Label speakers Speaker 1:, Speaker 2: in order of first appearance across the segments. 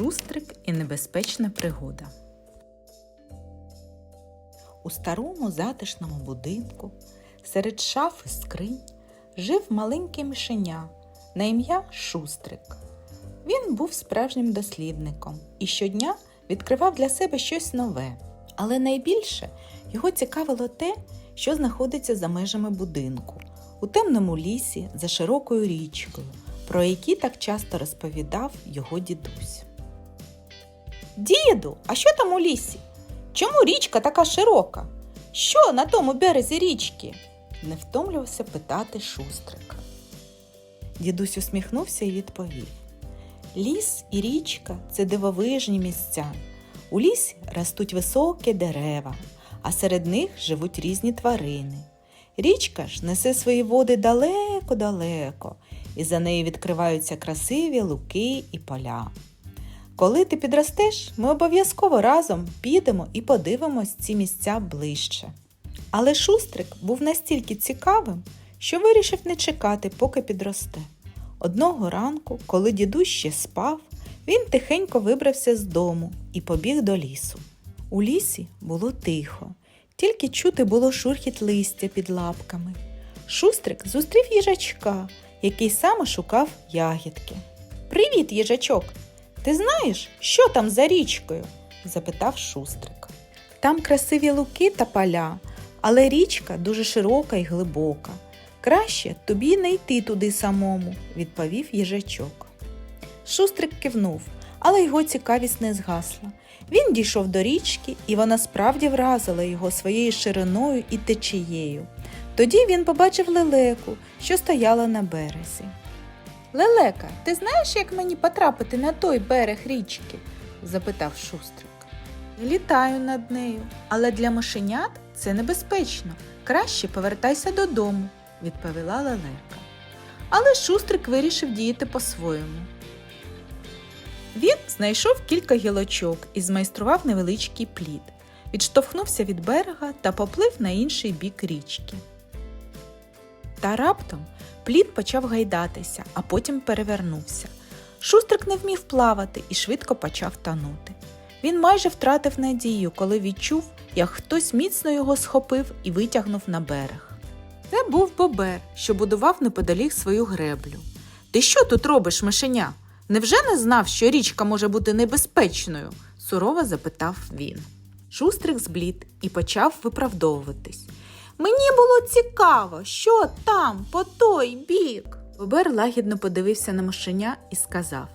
Speaker 1: Шустрик і небезпечна пригода. У старому затишному будинку серед шаф і скринь жив маленький мишеня на ім'я Шустрик. Він був справжнім дослідником і щодня відкривав для себе щось нове. Але найбільше його цікавило те, що знаходиться за межами будинку, у темному лісі за широкою річкою, про які так часто розповідав його дідусь. Діду, а що там у лісі? Чому річка така широка? Що на тому березі річки? не втомлювався питати шустрик. Дідусь усміхнувся і відповів: Ліс і річка це дивовижні місця. У лісі ростуть високі дерева, а серед них живуть різні тварини. Річка ж несе свої води далеко-далеко, і за нею відкриваються красиві луки і поля. Коли ти підростеш, ми обов'язково разом підемо і подивимось ці місця ближче. Але Шустрик був настільки цікавим, що вирішив не чекати, поки підросте. Одного ранку, коли дідусь ще спав, він тихенько вибрався з дому і побіг до лісу. У лісі було тихо, тільки чути було шурхіт листя під лапками. Шустрик зустрів їжачка, який саме шукав ягідки. Привіт, їжачок! Ти знаєш, що там за річкою? запитав Шустрик. Там красиві луки та поля, але річка дуже широка і глибока. Краще тобі не йти туди самому, відповів їжачок. Шустрик кивнув, але його цікавість не згасла. Він дійшов до річки, і вона справді вразила його своєю шириною і течією. Тоді він побачив лелеку, що стояла на березі. Лелека, ти знаєш, як мені потрапити на той берег річки? запитав Шустрик. Літаю над нею, але для мишенят це небезпечно. Краще повертайся додому, відповіла лелека. Але Шустрик вирішив діяти по-своєму. Він знайшов кілька гілочок і змайстрував невеличкий плід, відштовхнувся від берега та поплив на інший бік річки. Та раптом плід почав гайдатися, а потім перевернувся. Шустрик не вмів плавати і швидко почав тонути. Він майже втратив надію, коли відчув, як хтось міцно його схопив і витягнув на берег. Це був бобер, що будував неподалік свою греблю. Ти що тут робиш, мишеня? Невже не знав, що річка може бути небезпечною? сурово запитав він. Шустрик зблід і почав виправдовуватись. Мені було цікаво, що там, по той бік. Бобер лагідно подивився на мишеня і сказав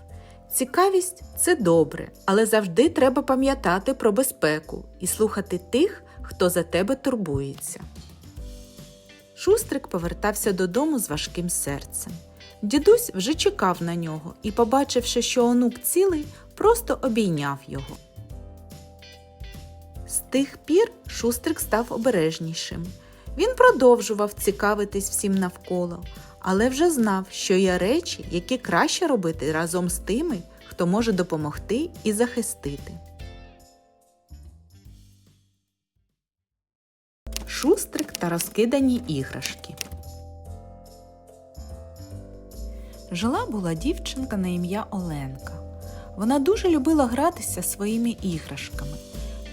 Speaker 1: Цікавість це добре, але завжди треба пам'ятати про безпеку і слухати тих, хто за тебе турбується. Шустрик повертався додому з важким серцем. Дідусь вже чекав на нього і, побачивши, що онук цілий, просто обійняв його. З тих пір Шустрик став обережнішим. Він продовжував цікавитись всім навколо, але вже знав, що є речі, які краще робити разом з тими, хто може допомогти і захистити. Шустрик та розкидані іграшки. Жила була дівчинка на ім'я Оленка. Вона дуже любила гратися своїми іграшками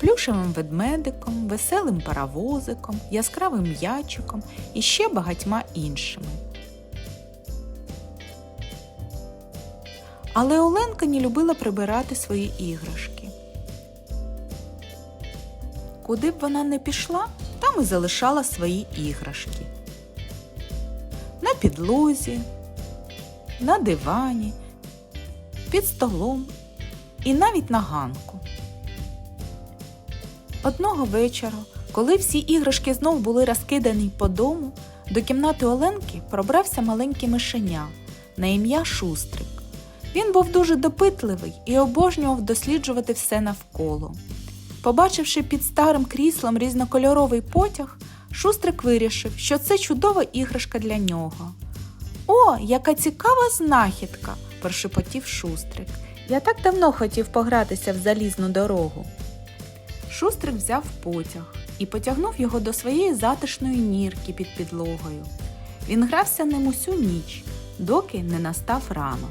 Speaker 1: плюшевим ведмедиком, веселим паровозиком, яскравим м'ячиком і ще багатьма іншими. Але Оленка не любила прибирати свої іграшки. Куди б вона не пішла, там і залишала свої іграшки. На підлозі, на дивані, під столом і навіть на ганку. Одного вечора, коли всі іграшки знов були розкидані по дому, до кімнати Оленки пробрався маленький мишеня на ім'я Шустрик. Він був дуже допитливий і обожнював досліджувати все навколо. Побачивши під старим кріслом різнокольоровий потяг, Шустрик вирішив, що це чудова іграшка для нього. О, яка цікава знахідка! прошепотів Шустрик. Я так давно хотів погратися в залізну дорогу. Шустрик взяв потяг і потягнув його до своєї затишної нірки під підлогою. Він грався ним усю ніч, доки не настав ранок.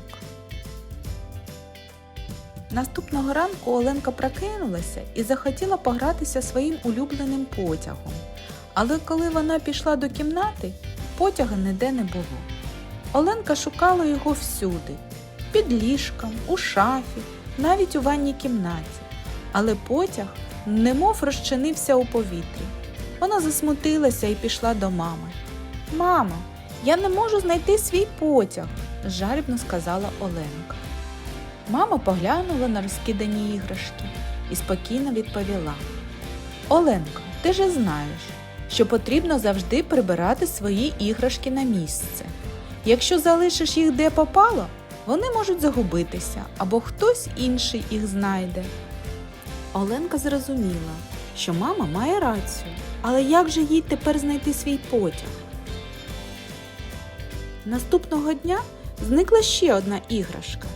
Speaker 1: Наступного ранку Оленка прокинулася і захотіла погратися своїм улюбленим потягом. Але коли вона пішла до кімнати, потяга ніде не було. Оленка шукала його всюди під ліжком, у шафі, навіть у ванній кімнаті. Але потяг немов розчинився у повітрі. Вона засмутилася і пішла до мами. Мамо, я не можу знайти свій потяг, жалібно сказала Оленка. Мама поглянула на розкидані іграшки і спокійно відповіла: Оленка, ти же знаєш, що потрібно завжди прибирати свої іграшки на місце. Якщо залишиш їх де попало, вони можуть загубитися або хтось інший їх знайде. Оленка зрозуміла, що мама має рацію, але як же їй тепер знайти свій потяг? Наступного дня зникла ще одна іграшка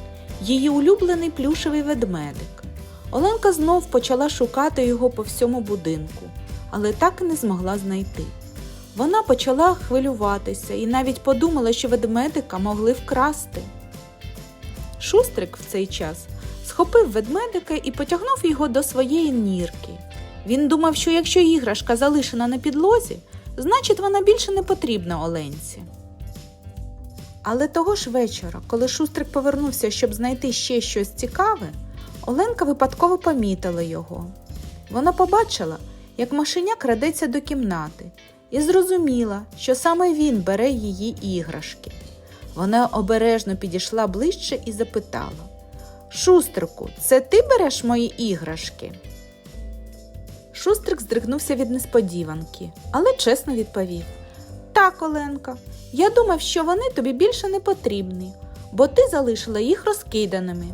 Speaker 1: її улюблений плюшевий ведмедик. Оленка знов почала шукати його по всьому будинку, але так і не змогла знайти. Вона почала хвилюватися і навіть подумала, що ведмедика могли вкрасти. Шустрик в цей час схопив ведмедика і потягнув його до своєї нірки. Він думав, що якщо іграшка залишена на підлозі, значить вона більше не потрібна Оленці. Але того ж вечора, коли Шустрик повернувся, щоб знайти ще щось цікаве, Оленка випадково помітила його. Вона побачила, як машиня крадеться до кімнати, і зрозуміла, що саме він бере її іграшки. Вона обережно підійшла ближче і запитала Шустрику, це ти береш мої іграшки? Шустрик здригнувся від несподіванки, але чесно відповів Так, Оленка, я думав, що вони тобі більше не потрібні, бо ти залишила їх розкиданими.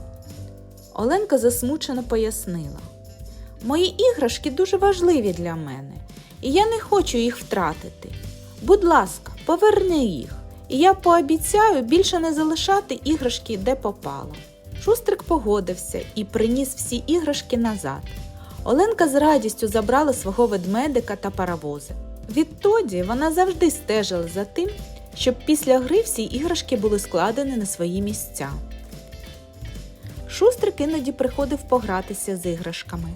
Speaker 1: Оленка засмучено пояснила Мої іграшки дуже важливі для мене, і я не хочу їх втратити. Будь ласка, поверни їх, і я пообіцяю більше не залишати іграшки де попало. Шустрик погодився і приніс всі іграшки назад. Оленка з радістю забрала свого ведмедика та паровози. Відтоді вона завжди стежила за тим, щоб після гри всі іграшки були складені на свої місця. Шустрик іноді приходив погратися з іграшками,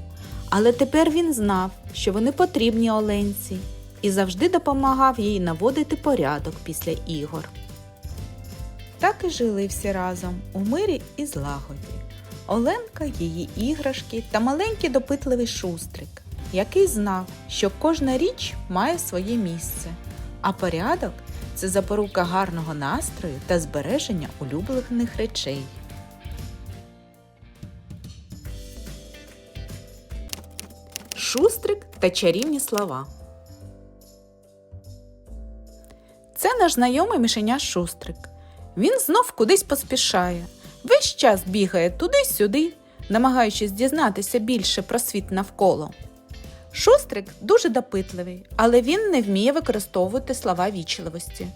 Speaker 1: але тепер він знав, що вони потрібні Оленці, і завжди допомагав їй наводити порядок після ігор. Так і жили всі разом у мирі і злагоді. Оленка, її іграшки та маленький допитливий шустрик, який знав, що кожна річ має своє місце, а порядок це запорука гарного настрою та збереження улюблених речей. Шустрик та чарівні слова. Це наш знайомий мишеня Шустрик. Він знов кудись поспішає. Весь час бігає туди-сюди, намагаючись дізнатися більше про світ навколо. Шустрик дуже допитливий, але він не вміє використовувати слова вічливості.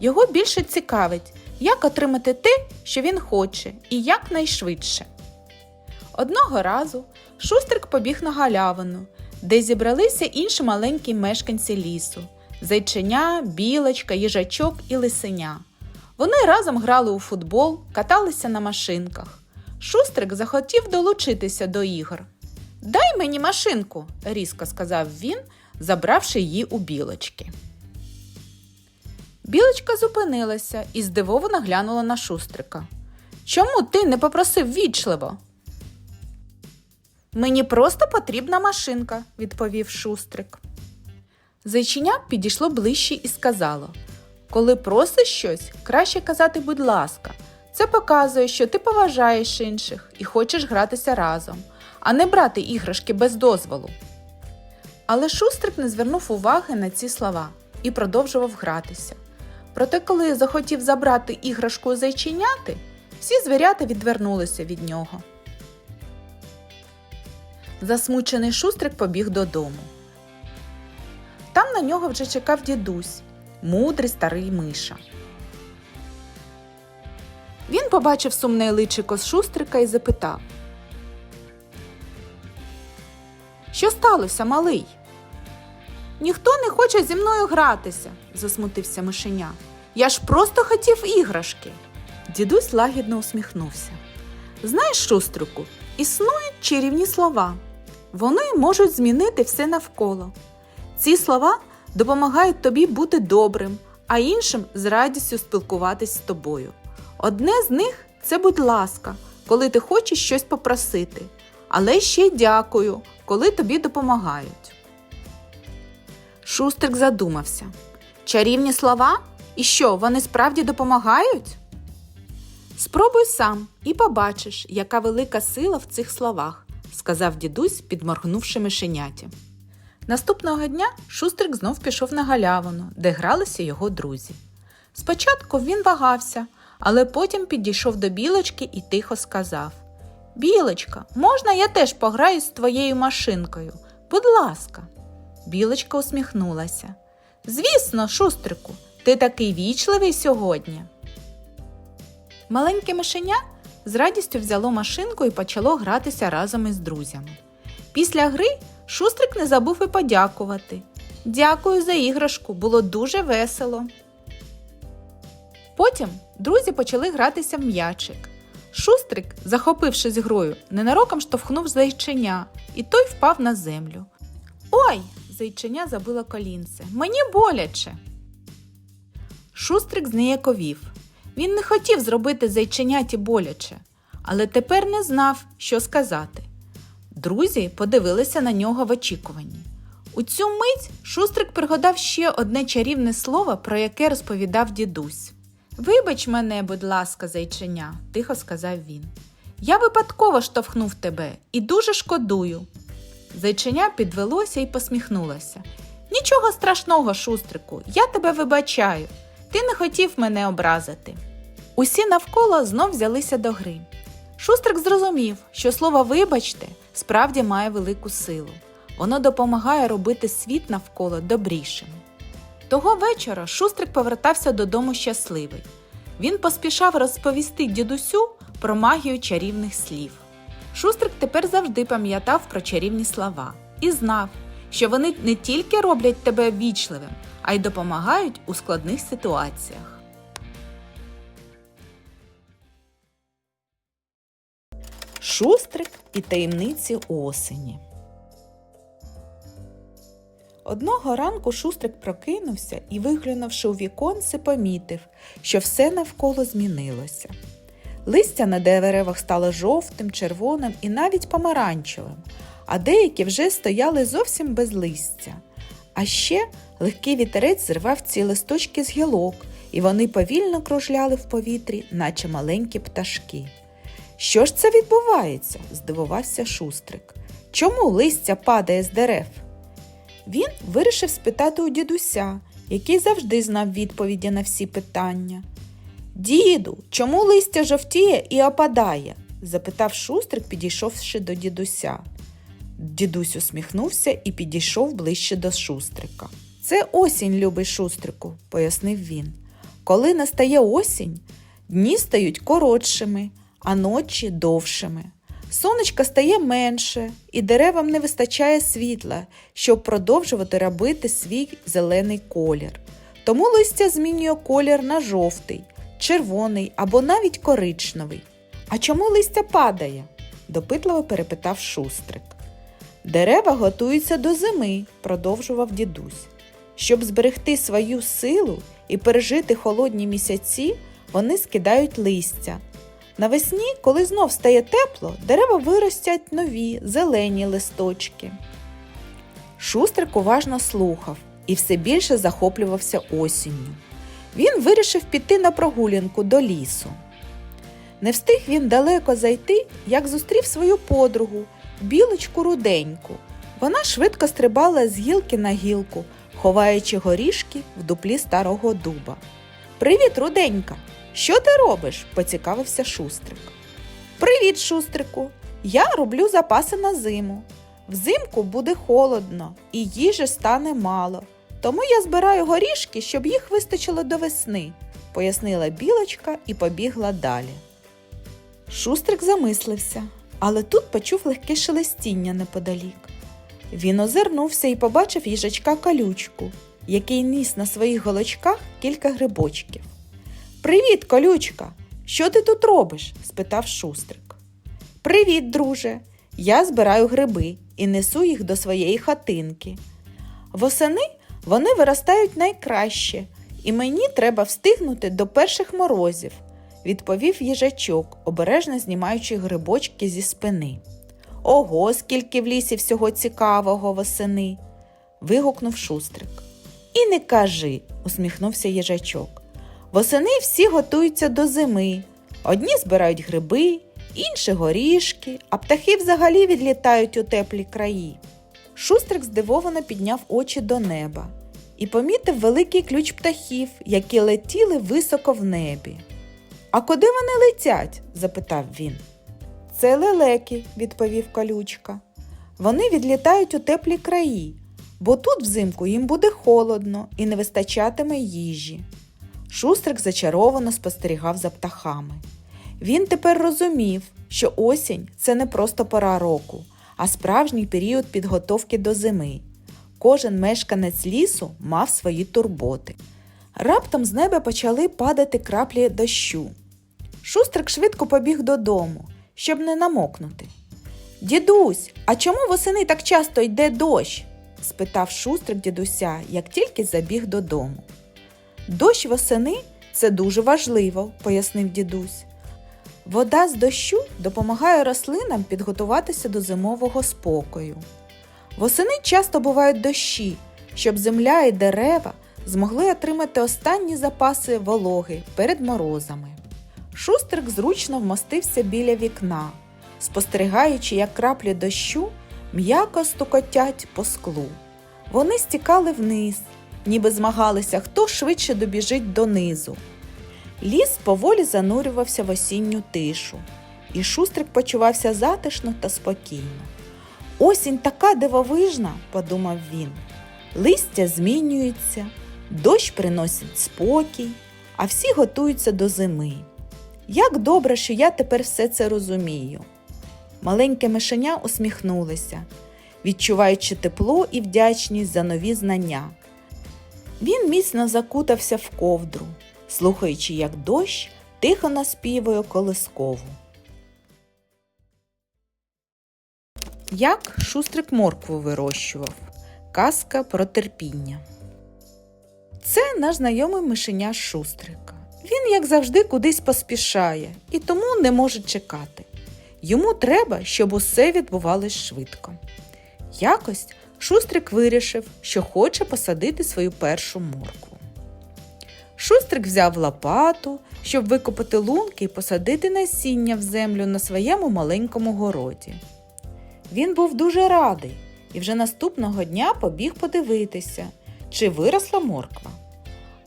Speaker 1: Його більше цікавить, як отримати те, що він хоче, і якнайшвидше. Одного разу Шустрик побіг на галявину, де зібралися інші маленькі мешканці лісу зайченя, білочка, їжачок і лисеня. Вони разом грали у футбол, каталися на машинках. Шустрик захотів долучитися до ігор. Дай мені машинку, різко сказав він, забравши її у білочки. Білочка зупинилася і здивовано глянула на шустрика. Чому ти не попросив вічливо? Мені просто потрібна машинка, відповів шустрик. Зайчиня підійшло ближче і сказало Коли просиш щось, краще казати, будь ласка. Це показує, що ти поважаєш інших і хочеш гратися разом, а не брати іграшки без дозволу. Але шустрик не звернув уваги на ці слова і продовжував гратися. Проте, коли захотів забрати іграшку у зайченяти, всі звірята відвернулися від нього. Засмучений шустрик побіг додому. Там на нього вже чекав дідусь, мудрий старий миша. Він побачив сумне личико з шустрика і запитав. Що сталося, малий? Ніхто не хоче зі мною гратися, засмутився мишеня. Я ж просто хотів іграшки. Дідусь лагідно усміхнувся. Знаєш, шустрику, Існують чарівні слова. Вони можуть змінити все навколо. Ці слова допомагають тобі бути добрим, а іншим з радістю спілкуватись з тобою. Одне з них це будь ласка, коли ти хочеш щось попросити, але ще й дякую, коли тобі допомагають. Шустрик задумався. Чарівні слова? І що, вони справді допомагають? Спробуй сам і побачиш, яка велика сила в цих словах, сказав дідусь, підморгнувши мишеняті. Наступного дня Шустрик знов пішов на галявину, де гралися його друзі. Спочатку він вагався, але потім підійшов до білочки і тихо сказав: Білочка, можна я теж пограю з твоєю машинкою? Будь ласка. Білочка усміхнулася. Звісно, шустрику, ти такий вічливий сьогодні. Маленьке мишеня з радістю взяло машинку і почало гратися разом із друзями. Після гри Шустрик не забув і подякувати. Дякую за іграшку, було дуже весело. Потім друзі почали гратися в м'ячик. Шустрик, захопившись грою, ненароком штовхнув зайченя, і той впав на землю. Ой! зайченя забило колінце. Мені боляче. Шустрик зніяковів. Він не хотів зробити зайченяті боляче, але тепер не знав, що сказати. Друзі подивилися на нього в очікуванні. У цю мить Шустрик пригадав ще одне чарівне слово, про яке розповідав дідусь. Вибач мене, будь ласка, зайченя, тихо сказав він. Я випадково штовхнув тебе і дуже шкодую. Зайченя підвелося і посміхнулося. Нічого страшного, шустрику, я тебе вибачаю. Ти не хотів мене образити. Усі навколо знов взялися до гри. Шустрик зрозумів, що слово вибачте справді має велику силу. Воно допомагає робити світ навколо добрішим. Того вечора Шустрик повертався додому щасливий. Він поспішав розповісти дідусю про магію чарівних слів. Шустрик тепер завжди пам'ятав про чарівні слова і знав, що вони не тільки роблять тебе вічливим, а й допомагають у складних ситуаціях. Шустрик і таємниці осені. Одного ранку Шустрик прокинувся і, виглянувши у віконце, помітив, що все навколо змінилося. Листя на деревах стало жовтим, червоним і навіть помаранчевим, а деякі вже стояли зовсім без листя. А ще легкий вітерець зривав ці листочки з гілок, і вони повільно кружляли в повітрі, наче маленькі пташки. Що ж це відбувається? здивувався Шустрик. Чому листя падає з дерев? Він вирішив спитати у дідуся, який завжди знав відповіді на всі питання. Діду, чому листя жовтіє і опадає? запитав Шустрик, підійшовши до дідуся. Дідусь усміхнувся і підійшов ближче до Шустрика. Це осінь, любий Шустрику, пояснив він. Коли настає осінь, дні стають коротшими, а ночі довшими. Сонечка стає менше, і деревам не вистачає світла, щоб продовжувати робити свій зелений колір. Тому листя змінює колір на жовтий, червоний або навіть коричневий. А чому листя падає? допитливо перепитав Шустрик. Дерева готуються до зими, продовжував дідусь. Щоб зберегти свою силу і пережити холодні місяці, вони скидають листя. Навесні, коли знов стає тепло, дерева виростять нові зелені листочки. Шустрик уважно слухав і все більше захоплювався осінню. Він вирішив піти на прогулянку до лісу. Не встиг він далеко зайти, як зустрів свою подругу, білочку руденьку. Вона швидко стрибала з гілки на гілку, ховаючи горішки в дуплі старого дуба. Привіт, руденька! Що ти робиш? поцікавився Шустрик. Привіт, Шустрику! Я роблю запаси на зиму. Взимку буде холодно і їжі стане мало. Тому я збираю горішки, щоб їх вистачило до весни, пояснила білочка і побігла далі. Шустрик замислився, але тут почув легке шелестіння неподалік. Він озирнувся і побачив їжачка колючку, який ніс на своїх голочках кілька грибочків. Привіт, колючка! Що ти тут робиш? спитав Шустрик. Привіт, друже! Я збираю гриби і несу їх до своєї хатинки. Восени вони виростають найкраще, і мені треба встигнути до перших морозів, відповів їжачок, обережно знімаючи грибочки зі спини. Ого, скільки в лісі всього цікавого восени. вигукнув шустрик. І не кажи, усміхнувся їжачок. Восени всі готуються до зими. Одні збирають гриби, інші горішки, а птахи взагалі відлітають у теплі краї. Шустрик здивовано підняв очі до неба і помітив великий ключ птахів, які летіли високо в небі. А куди вони летять? запитав він. Це лелеки, відповів колючка. Вони відлітають у теплі краї, бо тут взимку їм буде холодно і не вистачатиме їжі. Шустрик зачаровано спостерігав за птахами. Він тепер розумів, що осінь це не просто пора року, а справжній період підготовки до зими. Кожен мешканець лісу мав свої турботи. Раптом з неба почали падати краплі дощу. Шустрик швидко побіг додому, щоб не намокнути. Дідусь, а чому восени так часто йде дощ? спитав шустрик дідуся, як тільки забіг додому. Дощ восени це дуже важливо, пояснив дідусь. Вода з дощу допомагає рослинам підготуватися до зимового спокою. Восени часто бувають дощі, щоб земля і дерева змогли отримати останні запаси вологи перед морозами. Шустрик зручно вмостився біля вікна, спостерігаючи, як краплі дощу м'яко стукотять по склу. Вони стікали вниз, ніби змагалися, хто швидше добіжить донизу. Ліс поволі занурювався в осінню тишу, і шустрик почувався затишно та спокійно. Осінь така дивовижна, подумав він. Листя змінюється, дощ приносить спокій, а всі готуються до зими. Як добре, що я тепер все це розумію. Маленьке мишеня усміхнулося, відчуваючи тепло і вдячність за нові знання. Він міцно закутався в ковдру, слухаючи, як дощ тихо наспівує колискову. Як шустрик моркву вирощував. Казка про терпіння. Це наш знайомий мишеня Шустрика. Він, як завжди, кудись поспішає і тому не може чекати. Йому треба, щоб усе відбувалось швидко. Якось Шустрик вирішив, що хоче посадити свою першу моркву. Шустрик взяв лопату, щоб викопати лунки і посадити насіння в землю на своєму маленькому городі. Він був дуже радий і вже наступного дня побіг подивитися, чи виросла морква.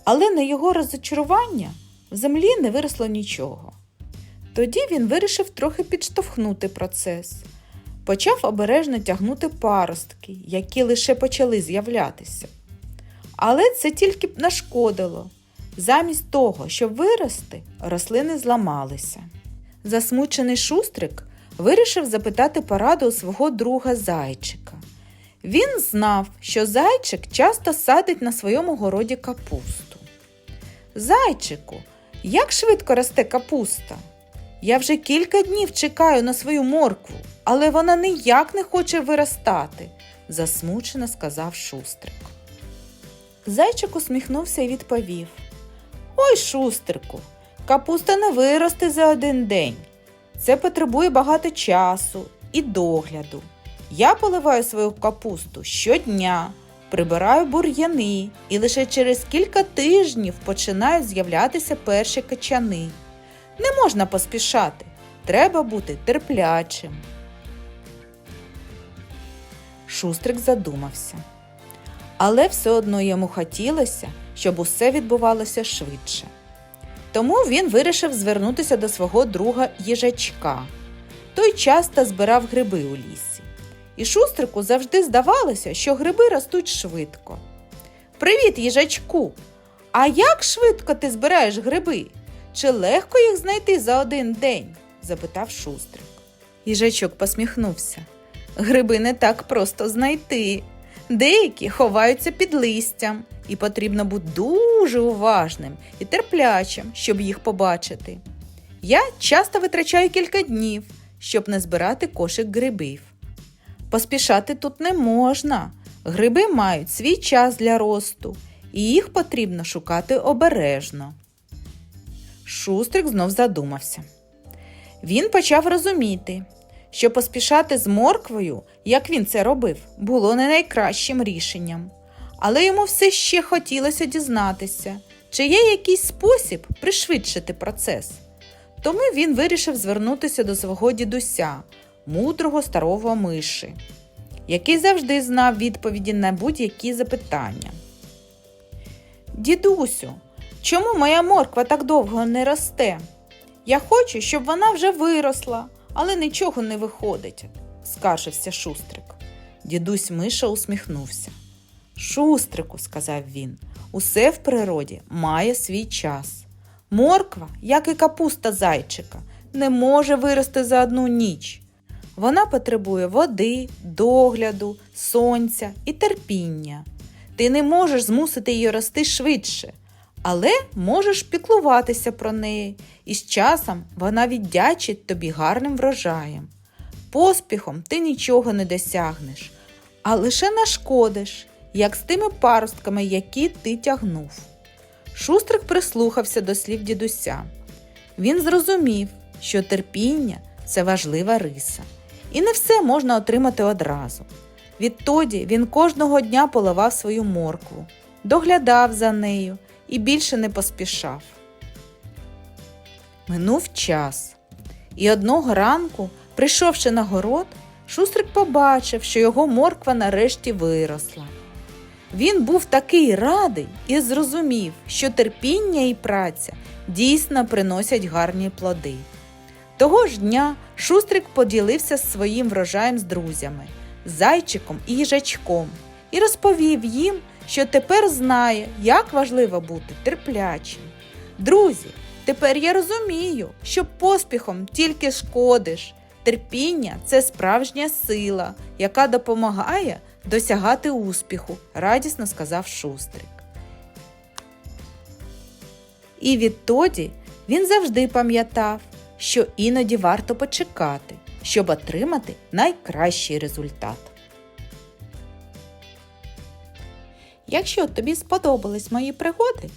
Speaker 1: Але на його розочарування в землі не виросло нічого. Тоді він вирішив трохи підштовхнути процес, почав обережно тягнути паростки, які лише почали з'являтися. Але це тільки б нашкодило. Замість того, щоб вирости, рослини зламалися. Засмучений шустрик вирішив запитати пораду у свого друга зайчика. Він знав, що зайчик часто садить на своєму городі капусту. Зайчику, як швидко росте капуста? Я вже кілька днів чекаю на свою моркву, але вона ніяк не хоче виростати, засмучено сказав шустрик. Зайчик усміхнувся і відповів Ой, шустрику, капуста не виросте за один день. Це потребує багато часу і догляду. Я поливаю свою капусту щодня, прибираю бур'яни і лише через кілька тижнів починають з'являтися перші качани. Не можна поспішати, треба бути терплячим. Шустрик задумався. Але все одно йому хотілося, щоб усе відбувалося швидше. Тому він вирішив звернутися до свого друга їжачка. Той часто збирав гриби у лісі. І шустрику завжди здавалося, що гриби ростуть швидко. Привіт, їжачку! А як швидко ти збираєш гриби? Чи легко їх знайти за один день? запитав шустрик. Їжачок посміхнувся. Гриби не так просто знайти. Деякі ховаються під листям, і потрібно бути дуже уважним і терплячим, щоб їх побачити. Я часто витрачаю кілька днів, щоб не збирати кошик грибів. Поспішати тут не можна. Гриби мають свій час для росту, і їх потрібно шукати обережно. Шустрик знов задумався. Він почав розуміти, що поспішати з морквою, як він це робив, було не найкращим рішенням. Але йому все ще хотілося дізнатися, чи є якийсь спосіб пришвидшити процес. Тому він вирішив звернутися до свого дідуся, мудрого старого миші, який завжди знав відповіді на будь-які запитання. Дідусю, чому моя морква так довго не росте? Я хочу, щоб вона вже виросла, але нічого не виходить, скаржився Шустрик. Дідусь Миша усміхнувся. Шустрику, сказав він, усе в природі має свій час. Морква, як і капуста зайчика, не може вирости за одну ніч. Вона потребує води, догляду, сонця і терпіння. Ти не можеш змусити її рости швидше, але можеш піклуватися про неї, і з часом вона віддячить тобі гарним врожаєм. Поспіхом ти нічого не досягнеш, а лише нашкодиш, як з тими паростками, які ти тягнув. Шустрик прислухався до слів дідуся. Він зрозумів, що терпіння це важлива риса, і не все можна отримати одразу. Відтоді він кожного дня поливав свою моркву, доглядав за нею і більше не поспішав. Минув час, і одного ранку, прийшовши на город, Шустрик побачив, що його морква нарешті виросла. Він був такий радий і зрозумів, що терпіння і праця дійсно приносять гарні плоди. Того ж дня Шустрик поділився своїм врожаєм з друзями, зайчиком і їжачком, і розповів їм, що тепер знає, як важливо бути терплячим. Друзі, тепер я розумію, що поспіхом тільки шкодиш. Терпіння це справжня сила, яка допомагає досягати успіху, радісно сказав Шустрик. І відтоді він завжди пам'ятав, що іноді варто почекати, щоб отримати найкращий результат. Якщо тобі сподобались мої пригоди,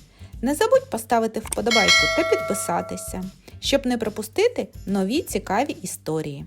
Speaker 1: не забудь поставити вподобайку та підписатися, щоб не пропустити нові цікаві історії.